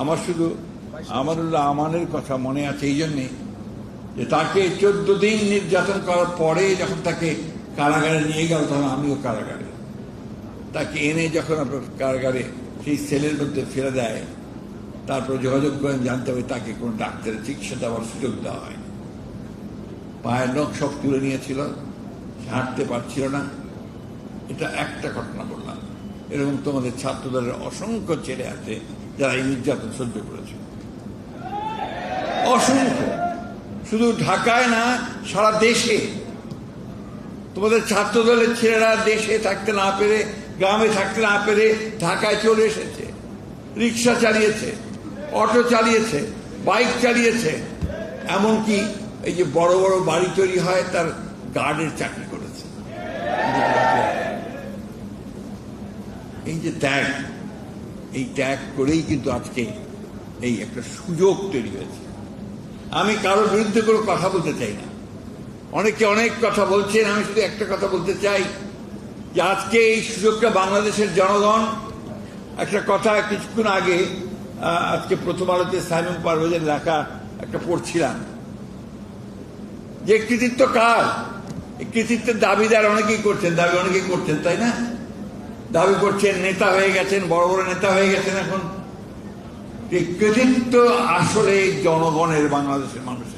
আমার শুধু আমারুল্লাহ আমানের কথা মনে আছে এই জন্যে যে তাকে চোদ্দ দিন নির্যাতন করার পরে যখন তাকে কারাগারে নিয়ে গেল, তখন আমিও কারাগারে। তাকে এনে যখন আপনার কারাগারে সেই সেলের মধ্যে ফেলে দেয়, তারপর যোগাযোগ করেন জানতে হবে তাকে কোনো ডাক্তারের চিকিৎসা দেওয়ার সুযোগ দেওয়া হয় পায়ের নখ সব তুলে নিয়েছিল হাঁটতে পারছিল না। এটা একটা ঘটনা বললাম। এরকম তোমাদের ছাত্রদলের অসংখ্য ছেলে আছে যারা এই নির্যাতন সহ্য করেছে। অসংখ্য। শুধু ঢাকায় না, সারা দেশে। তোমাদের ছাত্রদলের ছেলেরা দেশে থাকতে না পেরে, গ্রামে থাকতে না পেরে ঢাকায় চলে এসেছে। রিক্সা চালিয়েছে, অটো চালিয়েছে, বাইক চালিয়েছে। এমনকি এই যে বড় বড় বাড়ি তৈরি হয়, তার গার্ডের চাকরি করেছে। এই যে ত্যাগ। এই ত্যাগ করেই কিন্তু আজকে এই একটা সুযোগ তৈরি হয়েছে। আমি কারোর বিরুদ্ধে কোনো কথা বলতে চাই না। অনেকে অনেক কথা বলছেন, আমি শুধু একটা কথা বলতে চাই যে আজকে এই সুযোগটা বাংলাদেশের জনগণ একটা কথা কিছুক্ষণ আগে আজকে প্রথম আলোতে সাইমন পারভেজের লেখা একটা পড়ছিলাম। যে কৃতিত্ব কার? কৃতিত্বের দাবিদার অনেকেই করছেন, দাবি অনেকেই করছেন, তাই না? দাবি করছেন, নেতা হয়ে গেছেন, বড় বড় নেতা হয়ে গেছেন এখন। কৃতিত্ব আসলে জনগণের, বাংলাদেশের মানুষের।